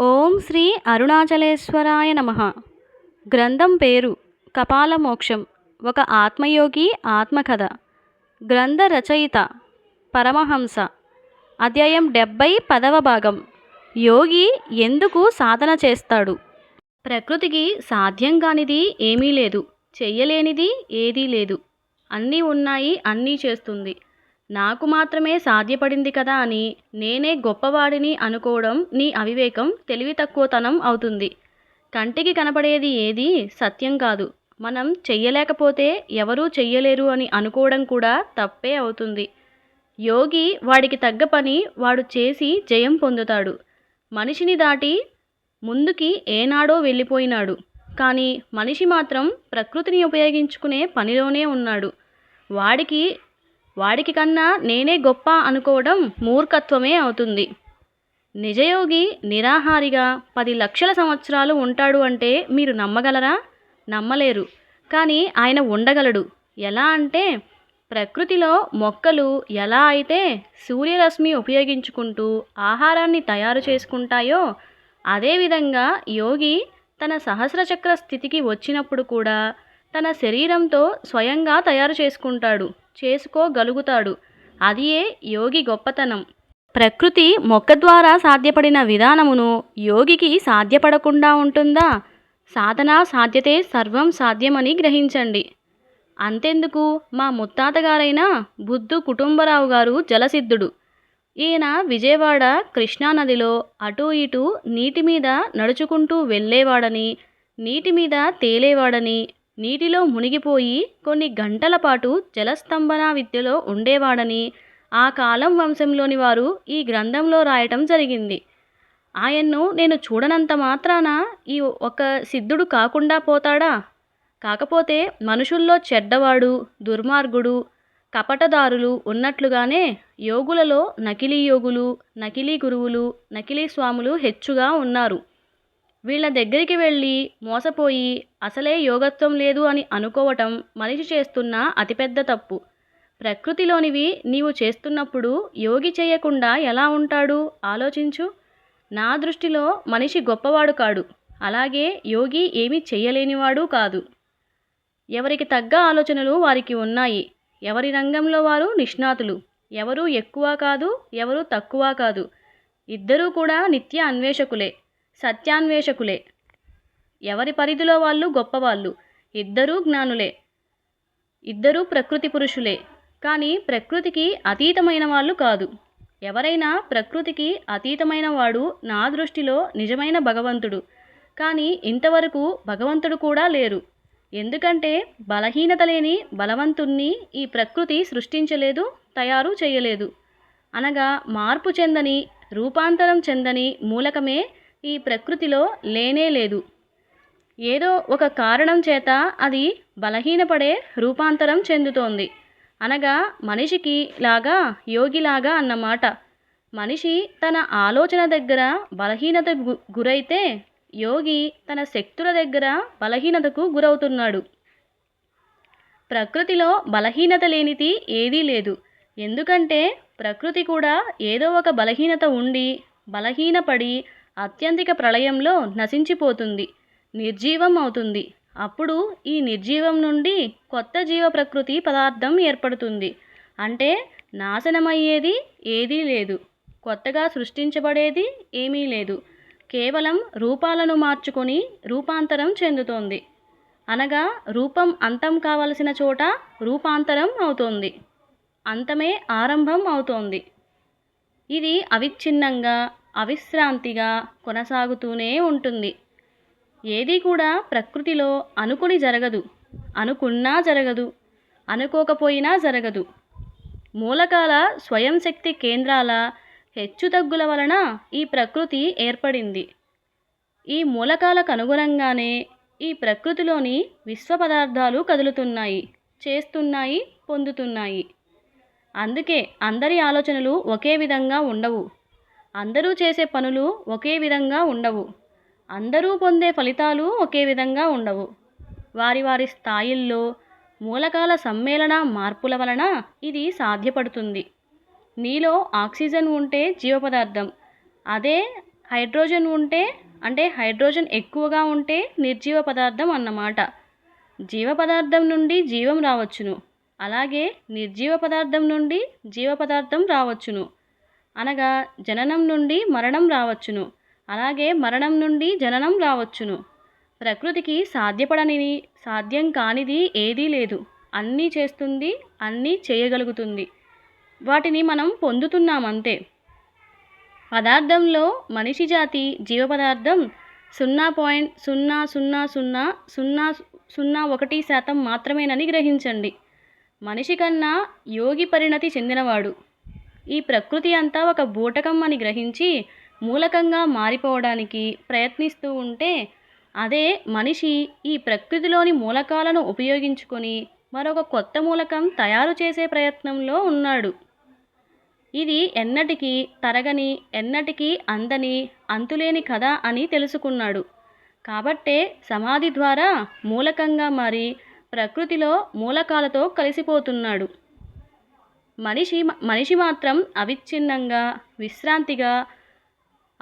ఓం శ్రీ అరుణాచలేశ్వరాయ నమ. గ్రంథం పేరు కపాలమోక్షం ఒక ఆత్మయోగి ఆత్మకథ. గ్రంథ రచయిత పరమహంస. అధ్యాయం డెబ్భై పదవ భాగం. యోగి ఎందుకు సాధన చేస్తాడు? ప్రకృతికి సాధ్యం కానిది ఏమీ లేదు చెయ్యలేనిది ఏదీ లేదు. అన్నీ ఉన్నాయి అన్నీ చేస్తుంది. నాకు మాత్రమే సాధ్యపడింది కదా అని నేనే గొప్పవాడిని అనుకోవడం నీ అవివేకం తెలివి తక్కువతనం అవుతుంది. కంటికి కనపడేది ఏది సత్యం కాదు. మనం చెయ్యలేకపోతే ఎవరూ చెయ్యలేరు అని అనుకోవడం కూడా తప్పే అవుతుంది. యోగి వాడికి తగ్గ పని వాడు చేసి జయం పొందుతాడు. మనిషిని దాటి ముందుకి ఏనాడో వెళ్ళిపోయినాడు. కానీ మనిషి మాత్రం ప్రకృతిని ఉపయోగించుకునే పనిలోనే ఉన్నాడు. వాడికి వాడికి కన్నా నేనే గొప్ప అనుకోవడం మూర్ఖత్వమే అవుతుంది. నిజయోగి నిరాహారిగా పది లక్షల సంవత్సరాలు ఉంటాడు అంటే మీరు నమ్మగలరా? నమ్మలేరు. కానీ ఆయన ఉండగలడు. ఎలా అంటే ప్రకృతిలో మొక్కలు ఎలా అయితే సూర్యరశ్మి ఉపయోగించుకుంటూ ఆహారాన్ని తయారు చేసుకుంటాయో అదేవిధంగా యోగి తన సహస్రచక్ర స్థితికి వచ్చినప్పుడు కూడా తన శరీరంతో స్వయంగా తయారు చేసుకుంటాడు. చేసుకోగలుగుతాడు. అదియే యోగి గొప్పతనం. ప్రకృతి మొక్క ద్వారా సాధ్యపడిన విధానమును యోగికి సాధ్యపడకుండా ఉంటుందా? సాధన సాధ్యతే సర్వం సాధ్యమని గ్రహించండి. అంతెందుకు? మా ముత్తాతగారైన బుద్ధు కుటుంబరావు గారు జలసిద్ధుడు. ఈయన విజయవాడ కృష్ణానదిలో అటూ ఇటూ నీటి మీద నడుచుకుంటూ వెళ్ళేవాడని నీటి మీద తేలేవాడని నీటిలో మునిగిపోయి కొన్ని గంటల పాటు జలస్తంభన విద్యలో ఉండేవాడని ఆ కాలం వంశంలోని వారు ఈ గ్రంథంలో రాయటం జరిగింది. ఆయన్ను నేను చూడనంత మాత్రాన ఈ ఒక సిద్ధుడు కాకుండా పోతాడా? కాకపోతే మనుషుల్లో చెడ్డవాడు దుర్మార్గుడు కపటదారులు ఉన్నట్లుగానే యోగులలో నకిలీ యోగులు నకిలీ గురువులు నకిలీ స్వాములు హెచ్చుగా ఉన్నారు. వీళ్ళ దగ్గరికి వెళ్ళి మోసపోయి అసలే యోగత్వం లేదు అని అనుకోవటం మనిషి చేస్తున్న అతిపెద్ద తప్పు. ప్రకృతిలోనివి నీవు చేస్తున్నప్పుడు యోగి చేయకుండా ఎలా ఉంటాడు? ఆలోచించు. నా దృష్టిలో మనిషి గొప్పవాడు కాడు. అలాగే యోగి ఏమీ చేయలేనివాడు కాదు. ఎవరికి తగ్గ ఆలోచనలు వారికి ఉన్నాయి. ఎవరి రంగంలో వారు నిష్ణాతులు. ఎవరు ఎక్కువ కాదు ఎవరు తక్కువ కాదు. ఇద్దరూ కూడా నిత్య అన్వేషకులే. సత్యాన్వేషకులే. ఎవరి పరిధిలో వాళ్ళు గొప్పవాళ్ళు? ఇద్దరూ జ్ఞానులే. ఇద్దరూ ప్రకృతి పురుషులే. కానీ ప్రకృతికి అతీతమైన వాళ్ళు కాదు. ఎవరైనా ప్రకృతికి అతీతమైన వాడు నా దృష్టిలో నిజమైన భగవంతుడు. కానీ ఇంతవరకు భగవంతుడు కూడా లేరు. ఎందుకంటే బలహీనత లేని బలవంతుణ్ణి ఈ ప్రకృతి సృష్టించలేదు తయారు చేయలేదు. అనగా మార్పు చెందని రూపాంతరం చెందని మూలకమే ఈ ప్రకృతిలో లేనే లేదు. ఏదో ఒక కారణం చేత అది బలహీనపడే రూపాంతరం చెందుతోంది. అనగా మనిషికి లాగా యోగిలాగా అన్నమాట. మనిషి తన ఆలోచన దగ్గర బలహీనత గు- గురైతే యోగి తన శక్తుల దగ్గర బలహీనతకు గురవుతున్నాడు. ప్రకృతిలో బలహీనత లేనిది ఏదీ లేదు. ఎందుకంటే ప్రకృతి కూడా ఏదో ఒక బలహీనత ఉండి బలహీనపడి అత్యంతిక ప్రళయంలో నశించిపోతుంది నిర్జీవం అవుతుంది. అప్పుడు ఈ నిర్జీవం నుండి కొత్త జీవ ప్రకృతి పదార్థం ఏర్పడుతుంది. అంటే నాశనమయ్యేది ఏదీ లేదు కొత్తగా సృష్టించబడేది ఏమీ లేదు. కేవలం రూపాలను మార్చుకొని రూపాంతరం చెందుతోంది. అనగా రూపం అంతం కావలసిన చోట రూపాంతరం అవుతోంది. అంతమే ఆరంభం అవుతోంది. ఇది అవిచ్ఛిన్నంగా అవిశ్రాంతిగా కొనసాగుతూనే ఉంటుంది. ఏది కూడా ప్రకృతిలో అనుకుని జరగదు. అనుకున్నా జరగదు. అనుకోకపోయినా జరగదు. మూలకాల స్వయం శక్తి కేంద్రాల హెచ్చుతగ్గుల వలన ఈ ప్రకృతి ఏర్పడింది. ఈ మూలకాలకు అనుగుణంగానే ఈ ప్రకృతిలోని విశ్వ పదార్థాలు కదులుతున్నాయి చేస్తున్నాయి పొందుతున్నాయి. అందుకే అందరి ఆలోచనలు ఒకే విధంగా ఉండవు. అందరూ చేసే పనులు ఒకే విధంగా ఉండవు. అందరూ పొందే ఫలితాలు ఒకే విధంగా ఉండవు. వారి వారి స్థాయిల్లో మూలకాల సమ్మేళన మార్పుల వలన ఇది సాధ్యపడుతుంది. నీలో ఆక్సిజన్ ఉంటే జీవపదార్థం అదే హైడ్రోజన్ ఉంటే అంటే హైడ్రోజన్ ఎక్కువగా ఉంటే నిర్జీవ పదార్థం అన్నమాట. జీవ పదార్థం నుండి జీవం రావచ్చును. అలాగే నిర్జీవ పదార్థం నుండి జీవ పదార్థం రావచ్చును. అనగా జననం నుండి మరణం రావచ్చును. అలాగే మరణం నుండి జననం రావచ్చును. ప్రకృతికి సాధ్యపడనిది సాధ్యం కానిది ఏదీ లేదు. అన్నీ చేస్తుంది అన్నీ చేయగలుగుతుంది. వాటిని మనం పొందుతున్నాం అంతే పదార్థంలో మనిషి జాతి జీవ పదార్థం సున్నా పాయింట్ సున్నా సున్నా సున్నా సున్నా సున్నా ఒకటి శాతం మాత్రమేనని గ్రహించండి. మనిషి కన్నా యోగి పరిణతి చెందినవాడు. ఈ ప్రకృతి అంతా ఒక బూటకం అని గ్రహించి మూలకంగా మారిపోవడానికి ప్రయత్నిస్తూ ఉంటే అదే మనిషి ఈ ప్రకృతిలోని మూలకాలను ఉపయోగించుకొని మరొక కొత్త మూలకం తయారు చేసే ప్రయత్నంలో ఉన్నాడు. ఇది ఎన్నటికీ తరగని ఎన్నటికీ అందని అంతులేని కథ అని తెలుసుకున్నాడు. కాబట్టే సమాధి ద్వారా మూలకంగా మారి ప్రకృతిలో మూలకాలతో కలిసిపోతున్నాడు. మనిషి మనిషి మాత్రం అవిచ్ఛిన్నంగా విశ్రాంతిగా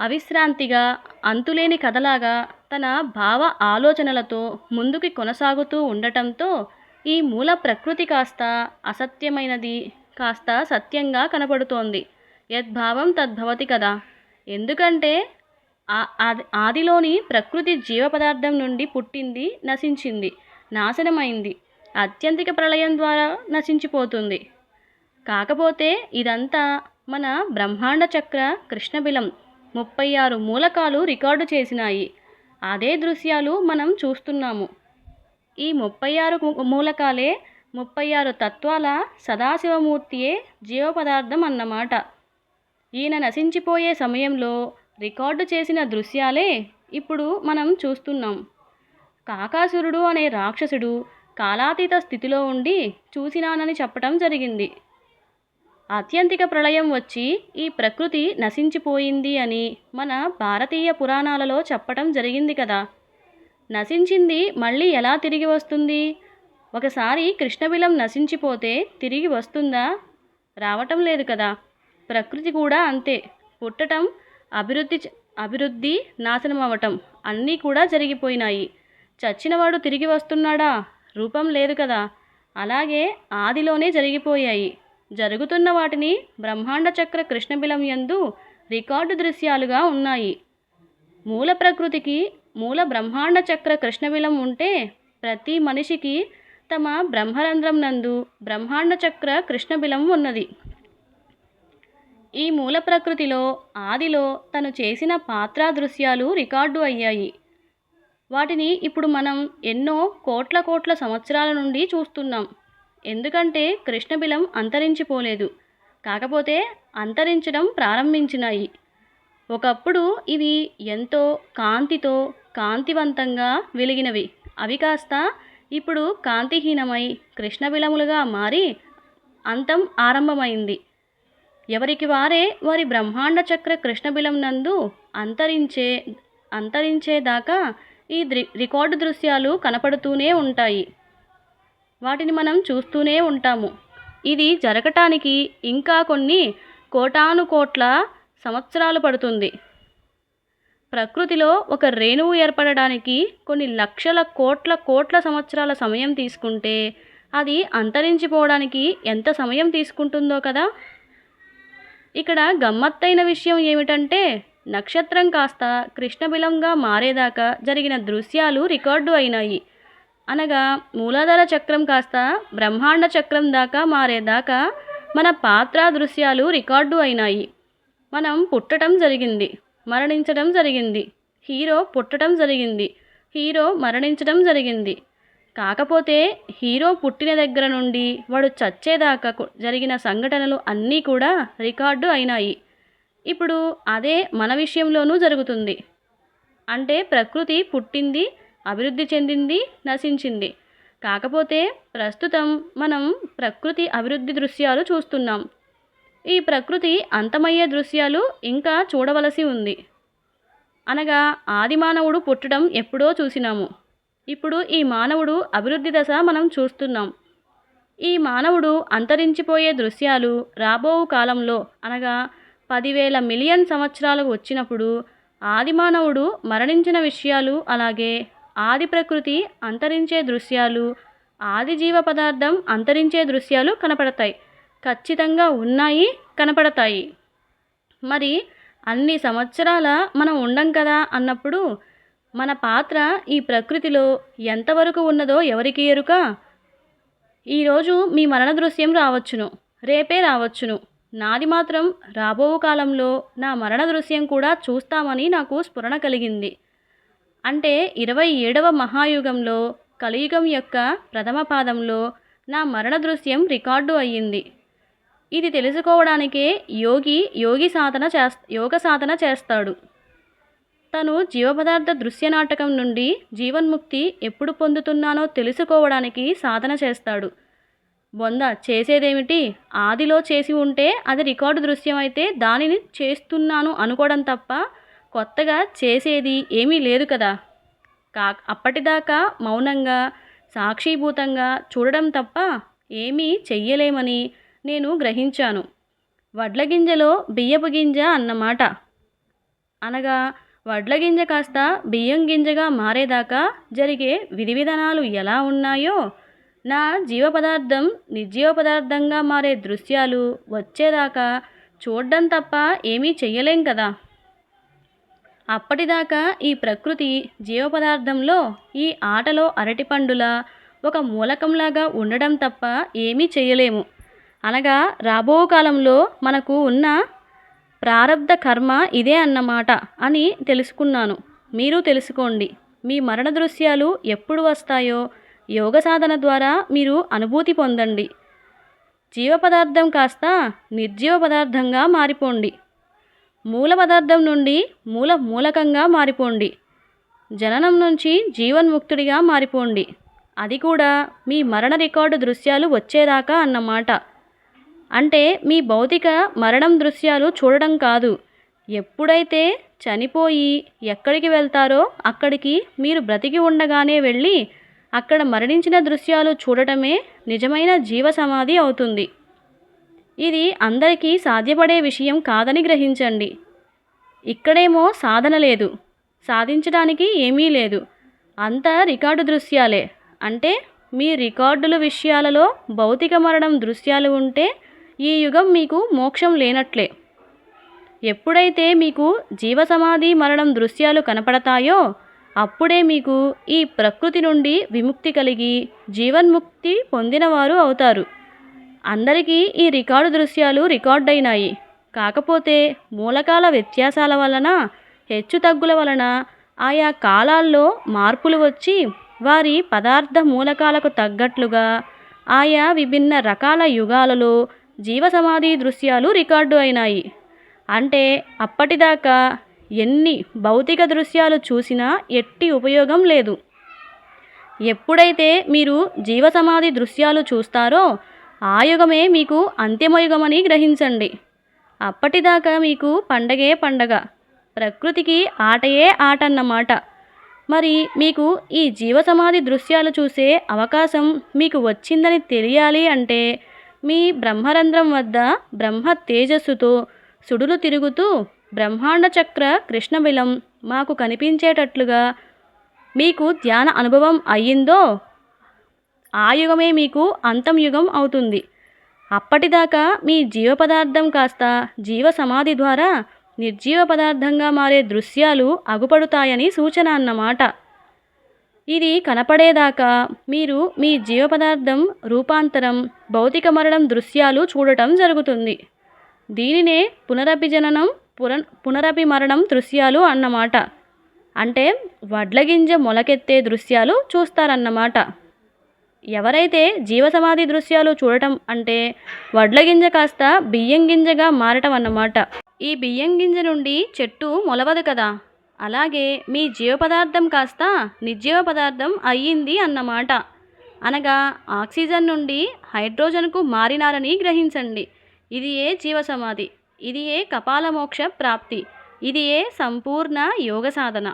అవిశ్రాంతిగా అంతులేని కథలాగా తన భావ ఆలోచనలతో ముందుకి కొనసాగుతూ ఉండటంతో ఈ మూల ప్రకృతి కాస్త అసత్యమైనది కాస్త సత్యంగా కనపడుతోంది. యద్భావం తద్భవతి కదా. ఎందుకంటే ఆ- ఆదిలోని ప్రకృతి జీవ పదార్థం నుండి పుట్టింది నశించింది నాశనమైంది అత్యంతిక ప్రళయం ద్వారా నశించిపోతుంది. కాకపోతే ఇదంతా మన బ్రహ్మాండ చక్ర కృష్ణబిలం ముప్పై ఆరు మూలకాలు రికార్డు చేసినాయి. అదే దృశ్యాలు మనం చూస్తున్నాము. ఈ ముప్పై ఆరు మూలకాలే ముప్పై ఆరు తత్వాల సదాశివమూర్తియే జీవ పదార్థం అన్నమాట. ఈయన నశించిపోయే సమయంలో రికార్డు చేసిన దృశ్యాలే ఇప్పుడు మనం చూస్తున్నాం. కాకాసురుడు అనే రాక్షసుడు కాలాతీత స్థితిలో ఉండి చూసినానని చెప్పటం జరిగింది. అత్యంతిక ప్రళయం వచ్చి ఈ ప్రకృతి నశించిపోయింది అని మన భారతీయ పురాణాలలో చెప్పటం జరిగింది కదా. నశించింది మళ్ళీ ఎలా తిరిగి వస్తుంది? ఒకసారి కృష్ణబిలం నశించిపోతే తిరిగి వస్తుందా? రావటం లేదు కదా. ప్రకృతి కూడా అంతే. పుట్టటం అభివృద్ధి అభివృద్ధి నాశనం అవ్వటం అన్నీ కూడా జరిగిపోయినాయి. చచ్చినవాడు తిరిగి వస్తున్నాడా? రూపం లేదు కదా. అలాగే ఆదిలోనే జరిగిపోయాయి. జరుగుతున్న వాటిని బ్రహ్మాండ చక్ర కృష్ణబిలం యందు రికార్డు దృశ్యాలుగా ఉన్నాయి. మూల ప్రకృతికి మూల బ్రహ్మాండ చక్ర కృష్ణబిలం ఉంటే ప్రతి మనిషికి తమ బ్రహ్మరంధ్రం నందు బ్రహ్మాండ చక్ర కృష్ణబిలం ఉన్నది. ఈ మూల ప్రకృతిలో ఆదిలో తను చేసిన పాత్రా దృశ్యాలు రికార్డు అయ్యాయి. వాటిని ఇప్పుడు మనం ఎన్నో కోట్ల కోట్ల సంవత్సరాల నుండి చూస్తున్నాం. ఎందుకంటే కృష్ణబిలం అంతరించిపోలేదు. కాకపోతే అంతరించడం ప్రారంభించినాయి. ఒకప్పుడు ఇవి ఎంతో కాంతితో కాంతివంతంగా వెలిగినవి. అవి కాస్త ఇప్పుడు కాంతిహీనమై కృష్ణబిలములుగా మారి అంతం ఆరంభమైంది. ఎవరికి వారే వారి బ్రహ్మాండ చక్ర కృష్ణబిలం నందు అంతరించే అంతరించేదాకా ఈ ద్రి రికార్డు దృశ్యాలు కనపడుతూనే ఉంటాయి. వాటిని మనం చూస్తూనే ఉంటాము. ఇది జరగటానికి ఇంకా కొన్ని కోటాను కోట్ల సంవత్సరాలు పడుతుంది. ప్రకృతిలో ఒక రేణువు ఏర్పడడానికి కొన్ని లక్షల కోట్ల కోట్ల సంవత్సరాల సమయం తీసుకుంటే అది అంతరించిపోవడానికి ఎంత సమయం తీసుకుంటుందో కదా? ఇక్కడ గమ్మత్తైన విషయం ఏమిటంటే నక్షత్రం కాస్త కృష్ణబిలంగా మారేదాకా జరిగిన దృశ్యాలు రికార్డు అయినాయి. అనగా మూలాధార చక్రం కాస్త బ్రహ్మాండ చక్రం దాకా మారేదాకా మన పాత్ర దృశ్యాలు రికార్డు అయినాయి. మనం పుట్టడం జరిగింది మరణించడం జరిగింది హీరో పుట్టడం జరిగింది హీరో మరణించడం జరిగింది. కాకపోతే హీరో పుట్టిన దగ్గర నుండి వాడు చచ్చేదాకా జరిగిన సంఘటనలు అన్నీ కూడా రికార్డు అయినాయి. ఇప్పుడు అదే మన విషయంలోనూ జరుగుతుంది. అంటే ప్రకృతి పుట్టింది అభివృద్ధి చెందింది నశించింది. కాకపోతే ప్రస్తుతం మనం ప్రకృతి అభివృద్ధి దృశ్యాలు చూస్తున్నాం. ఈ ప్రకృతి అంతమయ్యే దృశ్యాలు ఇంకా చూడవలసి ఉంది. అనగా ఆది మానవుడు పుట్టడం ఎప్పుడో చూసినాము. ఇప్పుడు ఈ మానవుడు అభివృద్ధి దశ మనం చూస్తున్నాం. ఈ మానవుడు అంతరించిపోయే దృశ్యాలు రాబో కాలంలో అనగా పదివేల మిలియన్ సంవత్సరాలకు వచ్చినప్పుడు ఆదిమానవుడు మరణించిన విషయాలు అలాగే ఆది ప్రకృతి అంతరించే దృశ్యాలు ఆది జీవ పదార్థం అంతరించే దృశ్యాలు కనపడతాయి. ఖచ్చితంగా ఉన్నాయి కనపడతాయి. మరి అన్ని సంవత్సరాల మనం ఉండం కదా అన్నప్పుడు మన పాత్ర ఈ ప్రకృతిలో ఎంతవరకు ఉన్నదో ఎవరికి ఎరుక? ఈరోజు మీ మరణ దృశ్యం రావచ్చును రేపే రావచ్చును. నాది మాత్రం రాబో కాలంలో నా మరణ దృశ్యం కూడా చూస్తామని నాకు స్ఫురణ కలిగింది. అంటే ఇరవై ఏడవ మహాయుగంలో కలియుగం యొక్క ప్రథమ పాదంలో నా మరణ దృశ్యం రికార్డు అయ్యింది. ఇది తెలుసుకోవడానికే యోగి యోగి సాధన చేస్ యోగ సాధన చేస్తాడు. తను జీవపదార్థ దృశ్య నాటకం నుండి జీవన్ముక్తి ఎప్పుడు పొందుతున్నానో తెలుసుకోవడానికి సాధన చేస్తాడు. బొంద చేసేదేమిటి? ఆదిలో చేసి ఉంటే అది రికార్డు దృశ్యం అయితే దానిని చేస్తున్నాను అనుకోవడం తప్ప కొత్తగా చేసేది ఏమీ లేదు కదా. కా అప్పటిదాకా మౌనంగా సాక్షిభూతంగా చూడడం తప్ప ఏమీ చెయ్యలేమని నేను గ్రహించాను. వడ్ల గింజలో బియ్యపు గింజ అన్నమాట. అనగా వడ్ల గింజ కాస్త బియ్యం గింజగా మారేదాకా జరిగే విధి విధానాలు ఎలా ఉన్నాయో నా జీవ పదార్థం నిర్జీవ పదార్థంగా మారే దృశ్యాలు వచ్చేదాకా చూడడం తప్ప ఏమీ చెయ్యలేం కదా. అప్పటిదాకా ఈ ప్రకృతి జీవపదార్థంలో ఈ ఆటలో అరటిపండుల ఒక మూలకంలాగా ఉండడం తప్ప ఏమీ చేయలేము. అనగా రాబో కాలంలో మనకు ఉన్న ప్రారబ్ధ కర్మ ఇదే అన్నమాట అని తెలుసుకున్నాను. మీరు తెలుసుకోండి. మీ మరణ దృశ్యాలు ఎప్పుడు వస్తాయో యోగ సాధన ద్వారా మీరు అనుభూతి పొందండి. జీవ పదార్థం కాస్త నిర్జీవ పదార్థంగా మారిపోండి. మూల పదార్థం నుండి మూల మూలకంగా మారిపోండి. జననం నుంచి జీవన్ముక్తుడిగా మారిపోండి. అది కూడా మీ మరణ రికార్డు దృశ్యాలు వచ్చేదాకా అన్నమాట. అంటే మీ భౌతిక మరణం దృశ్యాలు చూడడం కాదు. ఎప్పుడైతే చనిపోయి ఎక్కడికి వెళ్తారో అక్కడికి మీరు బ్రతికి ఉండగానే వెళ్ళి అక్కడ మరణించిన దృశ్యాలు చూడటమే నిజమైన జీవ సమాధి అవుతుంది. ఇది అందరికీ సాధ్యపడే విషయం కాదని గ్రహించండి. ఇక్కడేమో సాధన లేదు. సాధించడానికి ఏమీ లేదు. అంతా రికార్డు దృశ్యాలే. అంటే మీ రికార్డుల విషయాలలో భౌతిక మరణం దృశ్యాలు ఉంటే ఈ యుగం మీకు మోక్షం లేనట్లే. ఎప్పుడైతే మీకు జీవసమాధి మరణం దృశ్యాలు కనపడతాయో అప్పుడే మీకు ఈ ప్రకృతి నుండి విముక్తి కలిగి జీవన్ముక్తి పొందినవారు అవుతారు. అందరికీ ఈ రికార్డు దృశ్యాలు రికార్డైనాయి. కాకపోతే మూలకాల వ్యత్యాసాల వలన హెచ్చుతగ్గుల వలన ఆయా కాలాల్లో మార్పులు వచ్చి వారి పదార్థ మూలకాలకు తగ్గట్లుగా ఆయా విభిన్న రకాల యుగాలలో జీవసమాధి దృశ్యాలు రికార్డు అయినాయి. అంటే అప్పటిదాకా ఎన్ని భౌతిక దృశ్యాలు చూసినా ఎట్టి ఉపయోగం లేదు. ఎప్పుడైతే మీరు జీవసమాధి దృశ్యాలు చూస్తారో ఆ యుగమే మీకు అంతిమయుగమని గ్రహించండి. అప్పటిదాకా మీకు పండగే పండగ ప్రకృతికి ఆటయే ఆట అన్నమాట మరి మీకు ఈ జీవసమాధి దృశ్యాలు చూసే అవకాశం మీకు వచ్చిందని తెలియాలి అంటే మీ బ్రహ్మరంధ్రం వద్ద బ్రహ్మ తేజస్సుతో సుడులు తిరుగుతూ బ్రహ్మాండ చక్ర కృష్ణబిలం మాకు కనిపించేటట్లుగా మీకు ధ్యాన అనుభవం అయ్యిందో ఆ యుగమే మీకు అంతం యుగం అవుతుంది. అప్పటిదాకా మీ జీవ పదార్థం కాస్త జీవ సమాధి ద్వారా నిర్జీవ పదార్థంగా మారే దృశ్యాలు అగుపడుతాయని సూచన అన్నమాట. ఇది కనపడేదాకా మీరు మీ జీవ పదార్థం రూపాంతరం భౌతిక మరణం దృశ్యాలు చూడటం జరుగుతుంది. దీనినే పునరభిజననం పుర పునరభి మరణం దృశ్యాలు అన్నమాట. అంటే వడ్లగింజ మొలకెత్తే దృశ్యాలు చూస్తారన్నమాట. ఎవరైతే జీవసమాధి దృశ్యాలు చూడటం అంటే వడ్ల గింజ కాస్త బియ్యం గింజగా మారటం అన్నమాట. ఈ బియ్యం గింజ నుండి చెట్టు మొలవదు కదా. అలాగే మీ జీవ పదార్థం కాస్త నిర్జీవ పదార్థం అయ్యింది అన్నమాట. అనగా ఆక్సిజన్ నుండి హైడ్రోజన్కు మారినారని గ్రహించండి. ఇది ఏ జీవసమాధి? ఇది ఏ కపాలమోక్ష ప్రాప్తి? ఇది ఏ సంపూర్ణ యోగ సాధన?